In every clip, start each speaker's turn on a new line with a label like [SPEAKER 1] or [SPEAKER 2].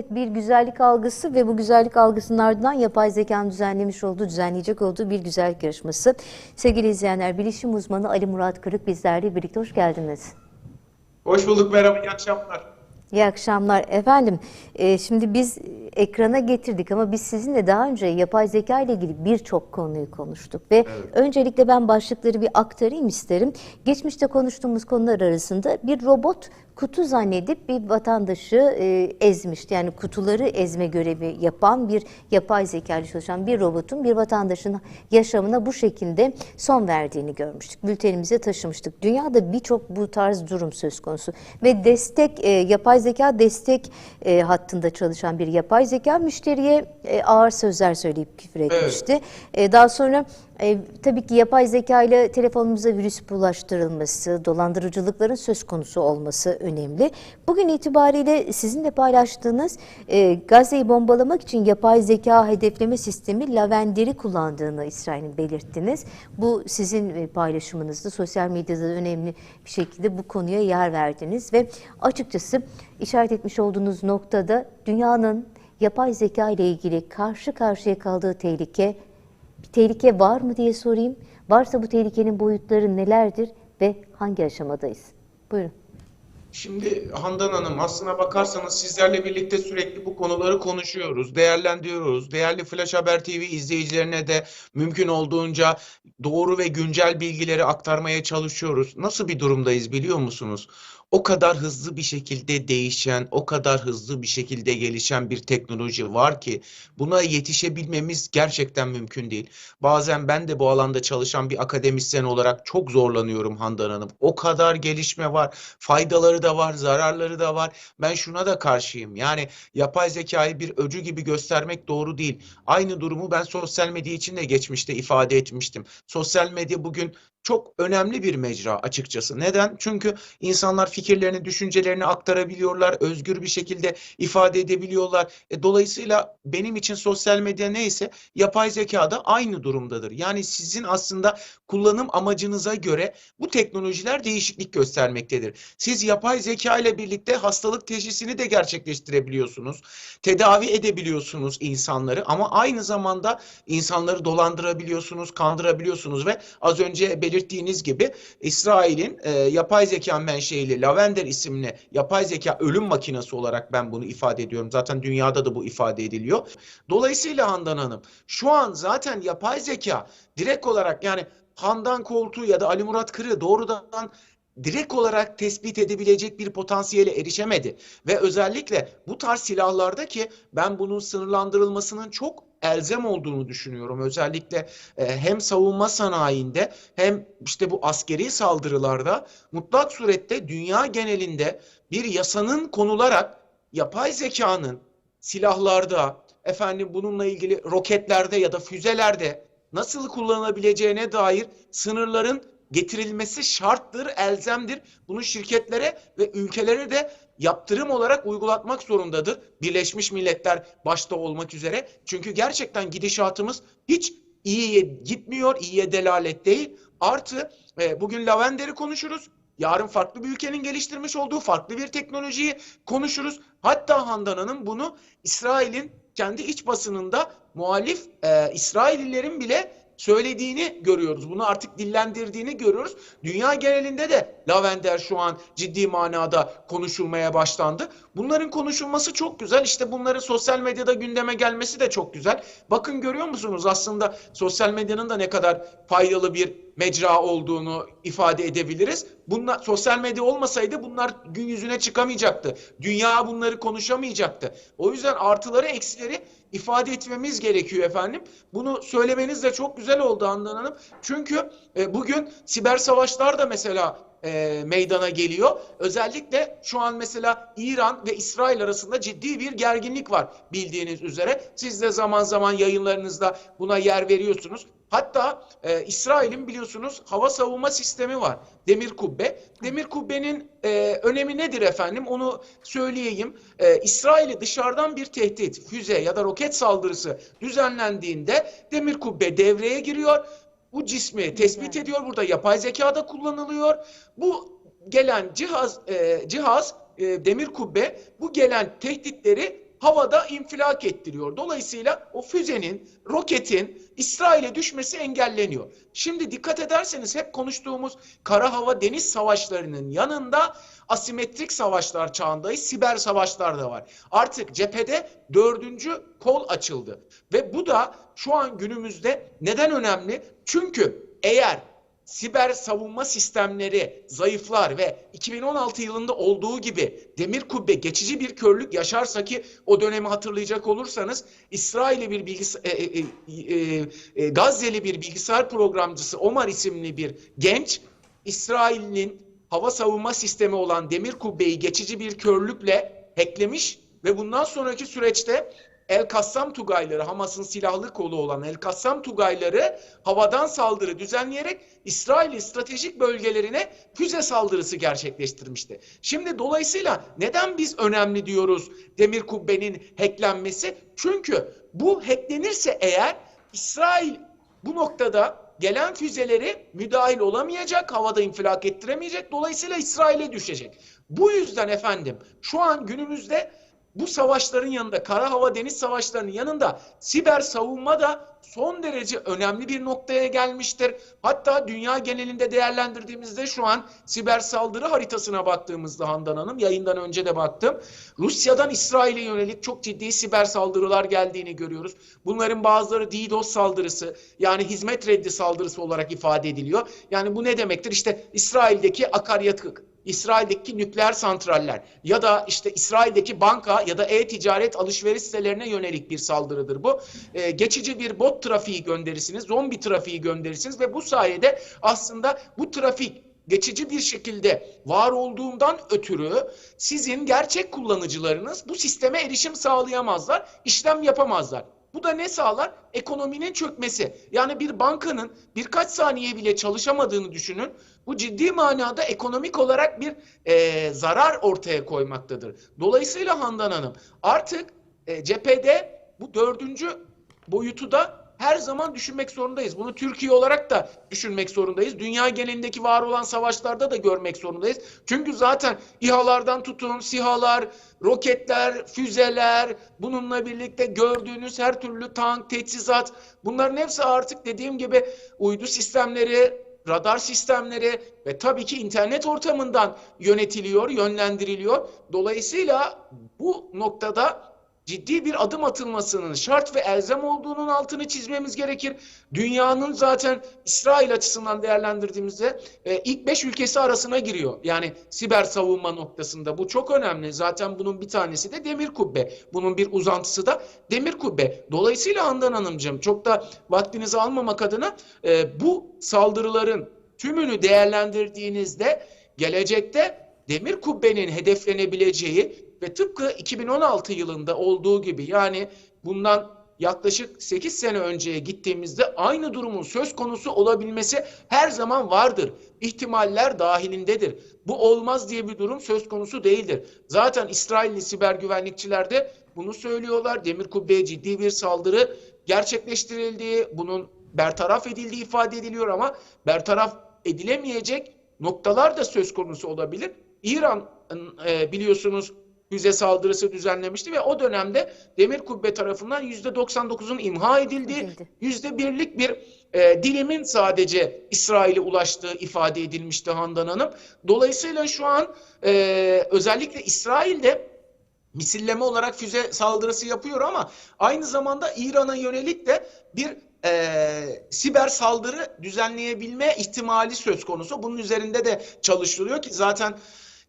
[SPEAKER 1] Evet bir güzellik algısı ve bu güzellik algısının ardından yapay zekanın düzenlemiş olduğu, düzenleyecek olduğu bir güzellik yarışması. Sevgili izleyenler, bilişim uzmanı Ali Murat Kırık bizlerle birlikte hoş geldiniz.
[SPEAKER 2] Hoş bulduk merhaba iyi akşamlar.
[SPEAKER 1] İyi akşamlar efendim. e, şimdi biz ekrana getirdik ama biz sizinle daha önce yapay zeka ile ilgili birçok konuyu konuştuk ve öncelikle ben başlıkları bir aktarayım isterim. Geçmişte konuştuğumuz konular arasında bir robot kutu zannedip bir vatandaşı e, ezmişti. Yani kutuları ezme görevi yapan bir yapay zeka ile çalışan bir robotun bir vatandaşın yaşamına bu şekilde son verdiğini görmüştük. Bültenimize taşımıştık. Dünyada birçok bu tarz durum söz konusu ve destek e, yapay zeka destek e, hattında çalışan bir yapay zeka müşteriye e, ağır sözler söyleyip küfür etmişti. E, daha sonra e, tabii ki yapay zeka ile telefonumuza virüs bulaştırılması, dolandırıcılıkların söz konusu olması önemli. Bugün itibariyle sizin de paylaştığınız e, Gazze'yi bombalamak için yapay zeka hedefleme sistemi Lavender'i kullandığını İsrail'in belirttiniz. Bu sizin e, paylaşımınızdı. Sosyal medyada da önemli bir şekilde bu konuya yer verdiniz ve açıkçası işaret etmiş olduğunuz noktada dünyanın yapay zeka ile ilgili karşı karşıya kaldığı tehlike bir tehlike var mı diye sorayım. Varsa bu tehlikenin boyutları nelerdir ve hangi aşamadayız? Buyurun.
[SPEAKER 2] Şimdi Handan Hanım aslına bakarsanız sizlerle birlikte sürekli bu konuları konuşuyoruz, değerlendiriyoruz. Değerli Flash Haber TV izleyicilerine de mümkün olduğunca doğru ve güncel bilgileri aktarmaya çalışıyoruz. Nasıl bir durumdayız biliyor musunuz? O kadar hızlı bir şekilde değişen, o kadar hızlı bir şekilde gelişen bir teknoloji var ki buna yetişebilmemiz gerçekten mümkün değil. Bazen ben de bu alanda çalışan bir akademisyen olarak çok zorlanıyorum Handan Hanım. O kadar gelişme var, faydaları da var, zararları da var. Ben şuna da karşıyım. Yani yapay zekayı bir öcü gibi göstermek doğru değil. Aynı durumu ben sosyal medya için de geçmişte ifade etmiştim. Sosyal medya bugün çok önemli bir mecra açıkçası. Neden? Çünkü insanlar fikirlerini, düşüncelerini aktarabiliyorlar, özgür bir şekilde ifade edebiliyorlar. E, dolayısıyla benim için sosyal medya neyse yapay zeka da aynı durumdadır. Yani sizin aslında kullanım amacınıza göre bu teknolojiler değişiklik göstermektedir. Siz yapay zeka ile birlikte hastalık teşhisini de gerçekleştirebiliyorsunuz. Tedavi edebiliyorsunuz insanları ama aynı zamanda insanları dolandırabiliyorsunuz, kandırabiliyorsunuz ve az önce belirttiğiniz gibi İsrail'in e, yapay zeka menşeili Lavender isimli yapay zeka ölüm makinesi olarak ben bunu ifade ediyorum. Zaten dünyada da bu ifade ediliyor. Dolayısıyla Handan Hanım şu an zaten yapay zeka direkt olarak yani Handan Koltuğu ya da Ali Murat Kırı doğrudan direkt olarak tespit edebilecek bir potansiyele erişemedi. Ve özellikle bu tarz silahlarda ki ben bunun sınırlandırılmasının çok elzem olduğunu düşünüyorum. Özellikle e, hem savunma sanayinde hem işte bu askeri saldırılarda mutlak surette dünya genelinde bir yasanın konularak yapay zekanın silahlarda, efendim bununla ilgili roketlerde ya da füzelerde nasıl kullanılabileceğine dair sınırların getirilmesi şarttır, elzemdir. Bunu şirketlere ve ülkelere de yaptırım olarak uygulatmak zorundadır. Birleşmiş Milletler başta olmak üzere. Çünkü gerçekten gidişatımız hiç iyiye gitmiyor, iyiye delalet değil. Artı e, bugün Lavender'i konuşuruz. Yarın farklı bir ülkenin geliştirmiş olduğu farklı bir teknolojiyi konuşuruz. Hatta Handan Hanım bunu İsrail'in kendi iç basınında muhalif e, İsraillilerin bile söylediğini görüyoruz. Bunu artık dillendirdiğini görüyoruz. Dünya genelinde de Lavender şu an ciddi manada konuşulmaya başlandı. Bunların konuşulması çok güzel. İşte bunların sosyal medyada gündeme gelmesi de çok güzel. Bakın görüyor musunuz aslında sosyal medyanın da ne kadar faydalı bir mecra olduğunu ifade edebiliriz. Bunlar sosyal medya olmasaydı bunlar gün yüzüne çıkamayacaktı. Dünya bunları konuşamayacaktı. O yüzden artıları eksileri ifade etmemiz gerekiyor efendim. Bunu söylemeniz de çok güzel oldu Handan Hanım. Çünkü e, bugün siber savaşlar da mesela e, meydana geliyor. Özellikle şu an mesela İran ve İsrail arasında ciddi bir gerginlik var bildiğiniz üzere. Siz de zaman zaman yayınlarınızda buna yer veriyorsunuz. Hatta e, İsrail'in biliyorsunuz hava savunma sistemi var. Demir kubbe. Demir kubbenin e, önemi nedir efendim? Onu söyleyeyim. E, İsrail'i dışarıdan bir tehdit, füze ya da roket saldırısı düzenlendiğinde demir kubbe devreye giriyor. Bu cismi tespit ediyor. Burada yapay zeka da kullanılıyor. Bu gelen cihaz e, cihaz e, demir kubbe bu gelen tehditleri havada infilak ettiriyor. Dolayısıyla o füzenin, roketin İsrail'e düşmesi engelleniyor. Şimdi dikkat ederseniz hep konuştuğumuz kara hava deniz savaşlarının yanında asimetrik savaşlar çağındayız. Siber savaşlar da var. Artık cephede dördüncü kol açıldı. Ve bu da şu an günümüzde neden önemli? Çünkü eğer siber savunma sistemleri zayıflar ve 2016 yılında olduğu gibi demir kubbe geçici bir körlük yaşarsa ki o dönemi hatırlayacak olursanız İsrail'li bir bilgis e, e, e, e, Gazze'li bir bilgisayar programcısı Omar isimli bir genç İsrail'in hava savunma sistemi olan demir kubbeyi geçici bir körlükle hacklemiş ve bundan sonraki süreçte El Kassam Tugayları, Hamas'ın silahlı kolu olan El Kassam Tugayları havadan saldırı düzenleyerek İsrail'in stratejik bölgelerine füze saldırısı gerçekleştirmişti. Şimdi dolayısıyla neden biz önemli diyoruz demir kubbenin hacklenmesi? Çünkü bu hacklenirse eğer İsrail bu noktada gelen füzeleri müdahil olamayacak, havada infilak ettiremeyecek. Dolayısıyla İsrail'e düşecek. Bu yüzden efendim şu an günümüzde bu savaşların yanında, kara hava deniz savaşlarının yanında siber savunma da son derece önemli bir noktaya gelmiştir. Hatta dünya genelinde değerlendirdiğimizde şu an siber saldırı haritasına baktığımızda Handan Hanım, yayından önce de baktım. Rusya'dan İsrail'e yönelik çok ciddi siber saldırılar geldiğini görüyoruz. Bunların bazıları DDoS saldırısı yani hizmet reddi saldırısı olarak ifade ediliyor. Yani bu ne demektir? İşte İsrail'deki akaryakıt, İsrail'deki nükleer santraller ya da işte İsrail'deki banka ya da e-ticaret alışveriş sitelerine yönelik bir saldırıdır bu. Ee, geçici bir bot trafiği gönderirsiniz, zombi trafiği gönderirsiniz ve bu sayede aslında bu trafik geçici bir şekilde var olduğundan ötürü sizin gerçek kullanıcılarınız bu sisteme erişim sağlayamazlar, işlem yapamazlar. Bu da ne sağlar? Ekonominin çökmesi. Yani bir bankanın birkaç saniye bile çalışamadığını düşünün. Bu ciddi manada ekonomik olarak bir e, zarar ortaya koymaktadır. Dolayısıyla Handan Hanım artık e, cephede bu dördüncü boyutu da her zaman düşünmek zorundayız. Bunu Türkiye olarak da düşünmek zorundayız. Dünya genelindeki var olan savaşlarda da görmek zorundayız. Çünkü zaten İHA'lardan tutun, SİHA'lar, roketler, füzeler, bununla birlikte gördüğünüz her türlü tank, teçhizat bunların hepsi artık dediğim gibi uydu sistemleri, radar sistemleri ve tabii ki internet ortamından yönetiliyor, yönlendiriliyor. Dolayısıyla bu noktada ciddi bir adım atılmasının şart ve elzem olduğunun altını çizmemiz gerekir. Dünyanın zaten İsrail açısından değerlendirdiğimizde e, ilk beş ülkesi arasına giriyor. Yani siber savunma noktasında bu çok önemli. Zaten bunun bir tanesi de demir kubbe. Bunun bir uzantısı da demir kubbe. Dolayısıyla Handan Hanımcığım çok da vaktinizi almamak adına e, bu saldırıların tümünü değerlendirdiğinizde gelecekte demir kubbenin hedeflenebileceği ve tıpkı 2016 yılında olduğu gibi yani bundan yaklaşık 8 sene önceye gittiğimizde aynı durumun söz konusu olabilmesi her zaman vardır. İhtimaller dahilindedir. Bu olmaz diye bir durum söz konusu değildir. Zaten İsrailli siber güvenlikçiler de bunu söylüyorlar. Demir Kubbe'ye ciddi bir saldırı gerçekleştirildiği, bunun bertaraf edildiği ifade ediliyor ama bertaraf edilemeyecek noktalar da söz konusu olabilir. İran e, biliyorsunuz füze saldırısı düzenlemişti ve o dönemde Demir Kubbe tarafından %99'un imha edildiği,
[SPEAKER 1] Edildi.
[SPEAKER 2] yüzde birlik bir e, dilimin sadece İsrail'e ulaştığı ifade edilmişti Handan Hanım. Dolayısıyla şu an e, özellikle İsrail'de misilleme olarak füze saldırısı yapıyor ama aynı zamanda İran'a yönelik de bir e, siber saldırı düzenleyebilme ihtimali söz konusu. Bunun üzerinde de çalışılıyor ki zaten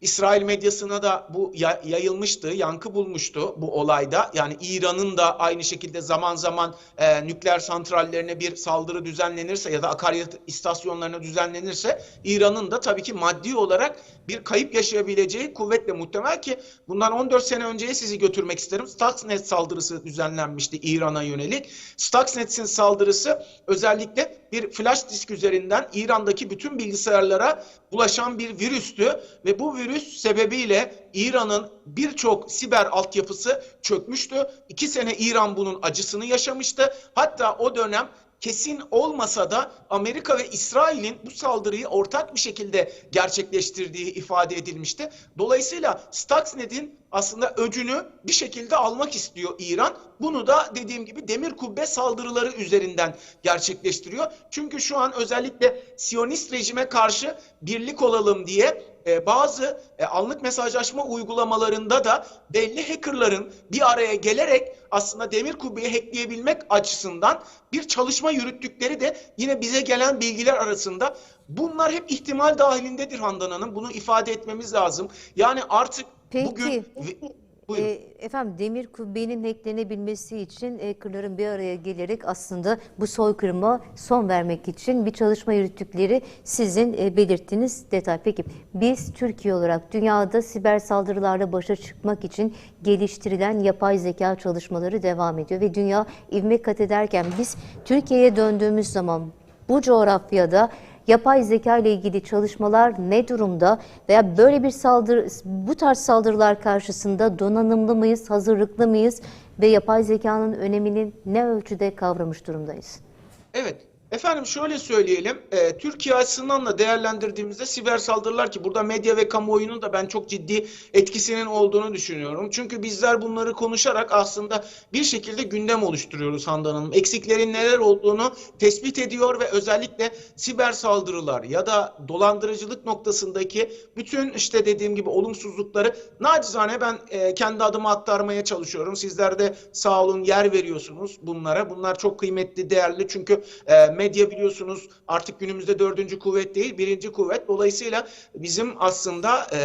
[SPEAKER 2] İsrail medyasına da bu ya- yayılmıştı, yankı bulmuştu bu olayda. Yani İran'ın da aynı şekilde zaman zaman e, nükleer santrallerine bir saldırı düzenlenirse ya da akaryakıt istasyonlarına düzenlenirse İran'ın da tabii ki maddi olarak bir kayıp yaşayabileceği kuvvetle muhtemel ki bundan 14 sene önceye sizi götürmek isterim. Stuxnet saldırısı düzenlenmişti İran'a yönelik. Stuxnet'in saldırısı özellikle bir flash disk üzerinden İran'daki bütün bilgisayarlara bulaşan bir virüstü ve bu virüs sebebiyle İran'ın birçok siber altyapısı çökmüştü. İki sene İran bunun acısını yaşamıştı. Hatta o dönem kesin olmasa da Amerika ve İsrail'in bu saldırıyı ortak bir şekilde gerçekleştirdiği ifade edilmişti. Dolayısıyla Stuxnet'in aslında öcünü bir şekilde almak istiyor İran. Bunu da dediğim gibi demir kubbe saldırıları üzerinden gerçekleştiriyor. Çünkü şu an özellikle Siyonist rejime karşı birlik olalım diye e, bazı e, anlık mesajlaşma uygulamalarında da belli hackerların bir araya gelerek aslında demir kubbeyi hackleyebilmek açısından bir çalışma yürüttükleri de yine bize gelen bilgiler arasında. Bunlar hep ihtimal dahilindedir Handan Hanım. Bunu ifade etmemiz lazım. Yani artık
[SPEAKER 1] Peki.
[SPEAKER 2] bugün...
[SPEAKER 1] E, efendim demir kubbenin hacklenebilmesi için hackerların bir araya gelerek aslında bu soykırıma son vermek için bir çalışma yürüttükleri sizin e, belirttiğiniz detay. Peki biz Türkiye olarak dünyada siber saldırılarla başa çıkmak için geliştirilen yapay zeka çalışmaları devam ediyor ve dünya ivme kat ederken biz Türkiye'ye döndüğümüz zaman bu coğrafyada yapay zeka ile ilgili çalışmalar ne durumda veya böyle bir saldırı bu tarz saldırılar karşısında donanımlı mıyız, hazırlıklı mıyız ve yapay zekanın önemini ne ölçüde kavramış durumdayız?
[SPEAKER 2] Evet. Efendim şöyle söyleyelim. e, Türkiye açısından da değerlendirdiğimizde siber saldırılar ki burada medya ve kamuoyunun da ben çok ciddi etkisinin olduğunu düşünüyorum. Çünkü bizler bunları konuşarak aslında bir şekilde gündem oluşturuyoruz Handan Hanım. Eksiklerin neler olduğunu tespit ediyor ve özellikle siber saldırılar ya da dolandırıcılık noktasındaki bütün işte dediğim gibi olumsuzlukları nacizane ben e, kendi adıma aktarmaya çalışıyorum. Sizler de sağ olun yer veriyorsunuz bunlara. Bunlar çok kıymetli, değerli çünkü e, medya biliyorsunuz artık günümüzde dördüncü kuvvet değil birinci kuvvet. Dolayısıyla bizim aslında e,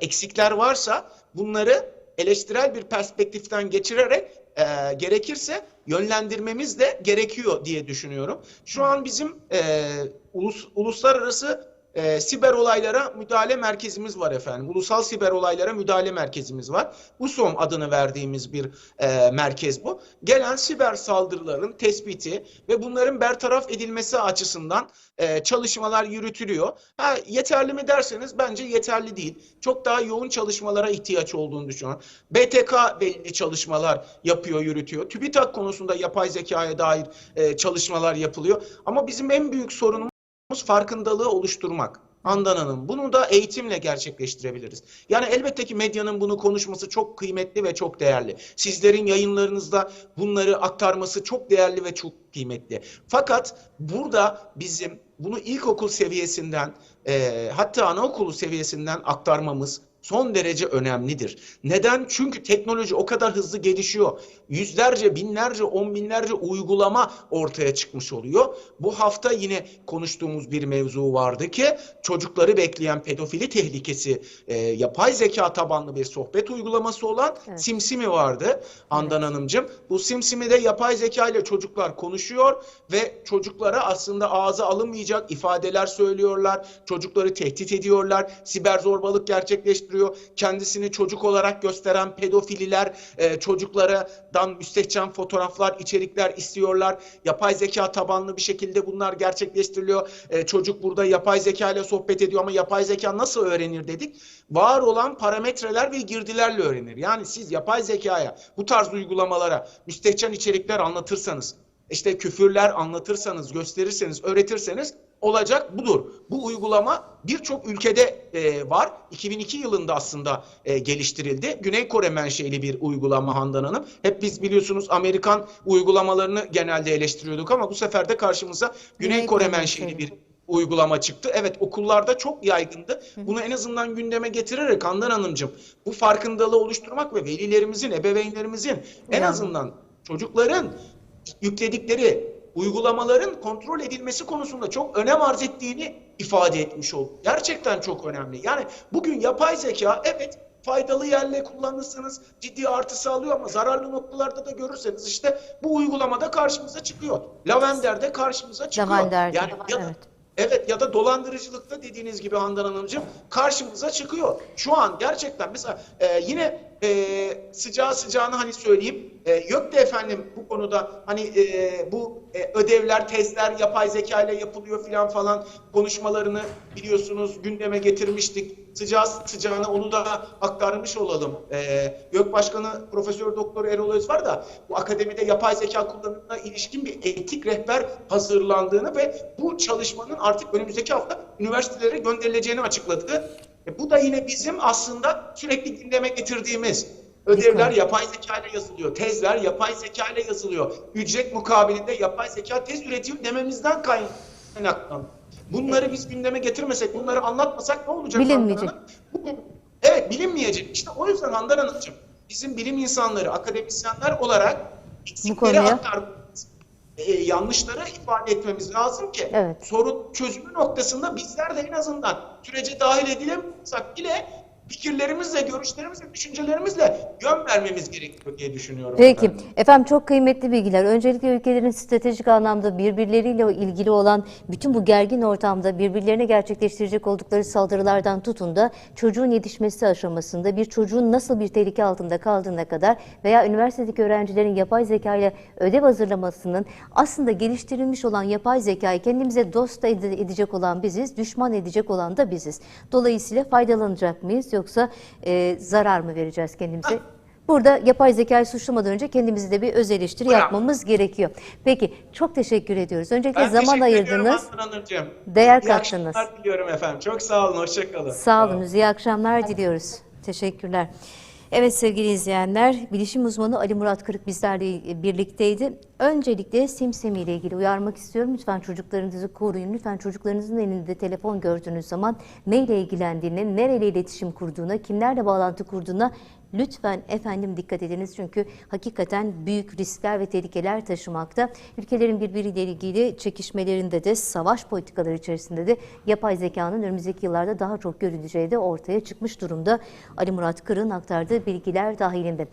[SPEAKER 2] eksikler varsa bunları eleştirel bir perspektiften geçirerek e, gerekirse yönlendirmemiz de gerekiyor diye düşünüyorum. Şu an bizim e, ulus, uluslararası e, siber olaylara müdahale merkezimiz var efendim. Ulusal siber olaylara müdahale merkezimiz var. USOM adını verdiğimiz bir e, merkez bu. Gelen siber saldırıların tespiti ve bunların bertaraf edilmesi açısından e, çalışmalar yürütülüyor. Ha, yeterli mi derseniz bence yeterli değil. Çok daha yoğun çalışmalara ihtiyaç olduğunu düşünüyorum. BTK belli çalışmalar yapıyor, yürütüyor. TÜBİTAK konusunda yapay zekaya dair e, çalışmalar yapılıyor. Ama bizim en büyük sorunumuz farkındalığı oluşturmak. Handan Hanım. Bunu da eğitimle gerçekleştirebiliriz. Yani elbette ki medyanın bunu konuşması çok kıymetli ve çok değerli. Sizlerin yayınlarınızda bunları aktarması çok değerli ve çok kıymetli. Fakat burada bizim bunu ilkokul seviyesinden e, hatta anaokulu seviyesinden aktarmamız son derece önemlidir. Neden? Çünkü teknoloji o kadar hızlı gelişiyor. Yüzlerce, binlerce, on binlerce uygulama ortaya çıkmış oluyor. Bu hafta yine konuştuğumuz bir mevzu vardı ki çocukları bekleyen pedofili tehlikesi e, yapay zeka tabanlı bir sohbet uygulaması olan
[SPEAKER 1] Evet.
[SPEAKER 2] Simsimi vardı Handan Hanımcığım. Bu Simsimi'de yapay zeka ile çocuklar konuşuyor ve çocuklara aslında ağza alınmayacak ifadeler söylüyorlar. Çocukları tehdit ediyorlar. Siber zorbalık gerçekleştiriyor. Kendisini çocuk olarak gösteren pedofililer e, çocuklardan müstehcen fotoğraflar, içerikler istiyorlar. Yapay zeka tabanlı bir şekilde bunlar gerçekleştiriliyor. E, çocuk burada yapay zeka ile sohbet ediyor ama yapay zeka nasıl öğrenir dedik? Var olan parametreler ve girdilerle öğrenir. Yani siz yapay zekaya bu tarz uygulamalara müstehcen içerikler anlatırsanız, işte küfürler anlatırsanız, gösterirseniz, öğretirseniz olacak budur. Bu uygulama birçok ülkede e, var. 2002 yılında aslında e, geliştirildi. Güney Kore menşeli bir uygulama Handan Hanım. Hep biz biliyorsunuz Amerikan uygulamalarını genelde eleştiriyorduk ama bu sefer de karşımıza Güney,
[SPEAKER 1] Güney
[SPEAKER 2] Kore
[SPEAKER 1] Kore
[SPEAKER 2] menşeli bir uygulama çıktı. Evet okullarda çok yaygındı. Bunu en azından gündeme getirerek Handan Hanımcığım bu farkındalığı oluşturmak ve velilerimizin, ebeveynlerimizin en
[SPEAKER 1] Yani.
[SPEAKER 2] azından çocukların yükledikleri uygulamaların kontrol edilmesi konusunda çok önem arz ettiğini ifade etmiş oldu. Gerçekten çok önemli. Yani bugün yapay zeka evet faydalı yerle kullanırsanız ciddi artı sağlıyor ama zararlı noktalarda da görürseniz işte bu uygulamada karşımıza çıkıyor. Lavender'de karşımıza çıkıyor.
[SPEAKER 1] Lavender'de,
[SPEAKER 2] Yani ya da,
[SPEAKER 1] evet.
[SPEAKER 2] Evet ya da dolandırıcılıkta dediğiniz gibi Handan Hanımcığım karşımıza çıkıyor. Şu an gerçekten mesela e, yine e, sıcağı sıcağına hani söyleyeyim. E, yok da efendim bu konuda hani e, bu e, ödevler, tezler yapay zeka ile yapılıyor filan falan konuşmalarını biliyorsunuz gündeme getirmiştik. Sıcağı sıcağına onu da aktarmış olalım. E, Gök Başkanı Profesör Doktor Erol Öz var da bu akademide yapay zeka kullanımına ilişkin bir etik rehber hazırlandığını ve bu çalışmanın artık önümüzdeki hafta üniversitelere gönderileceğini açıkladı. E, bu da yine bizim aslında sürekli gündeme getirdiğimiz ödevler yapay zeka ile yazılıyor, tezler yapay zeka ile yazılıyor, ücret mukabilinde yapay zeka tez üretiyor dememizden kaynaklanıyor. Bunları biz gündeme getirmesek, bunları anlatmasak ne olacak?
[SPEAKER 1] Bilinmeyecek.
[SPEAKER 2] Evet bilinmeyecek. İşte o yüzden Handan Hanımcığım bizim bilim insanları, akademisyenler olarak eksikleri aktarmamız, e, yanlışları ifade etmemiz lazım ki
[SPEAKER 1] Evet.
[SPEAKER 2] sorun çözümü noktasında bizler de en azından sürece dahil edilemiyorsak bile fikirlerimizle, görüşlerimizle, düşüncelerimizle yön vermemiz gerekiyor diye düşünüyorum.
[SPEAKER 1] Peki
[SPEAKER 2] efendim.
[SPEAKER 1] efendim çok kıymetli bilgiler. Öncelikle ülkelerin stratejik anlamda birbirleriyle ilgili olan bütün bu gergin ortamda birbirlerine gerçekleştirecek oldukları saldırılardan tutun da çocuğun yetişmesi aşamasında bir çocuğun nasıl bir tehlike altında kaldığına kadar veya üniversitedeki öğrencilerin yapay zeka ile ödev hazırlamasının aslında geliştirilmiş olan yapay zekayı kendimize dost ede- edecek olan biziz, düşman edecek olan da biziz. Dolayısıyla faydalanacak mıyız yoksa e, zarar mı vereceğiz kendimize? Burada yapay zekayı suçlamadan önce kendimizi de bir öz eleştiri
[SPEAKER 2] Bravo.
[SPEAKER 1] yapmamız gerekiyor. Peki çok teşekkür ediyoruz. Öncelikle
[SPEAKER 2] Ben
[SPEAKER 1] zaman ayırdınız. Değer
[SPEAKER 2] İyi
[SPEAKER 1] kattınız.
[SPEAKER 2] akşamlar diliyorum efendim. Çok sağ olun, hoşçakalın.
[SPEAKER 1] Sağ olun. İyi akşamlar diliyoruz. Teşekkürler. Evet sevgili izleyenler, bilişim uzmanı Ali Murat Kırık bizlerle birlikteydi. Öncelikle Simsemi ile ilgili uyarmak istiyorum. Lütfen çocuklarınızı koruyun. Lütfen çocuklarınızın elinde telefon gördüğünüz zaman neyle ilgilendiğine, nereyle iletişim kurduğuna, kimlerle bağlantı kurduğuna lütfen efendim dikkat ediniz. Çünkü hakikaten büyük riskler ve tehlikeler taşımakta. Ülkelerin birbiriyle ilgili çekişmelerinde de, savaş politikaları içerisinde de yapay zekanın önümüzdeki yıllarda daha çok görüleceği de ortaya çıkmış durumda. Ali Murat Kırık'ın aktardığı bilgiler dahilinde.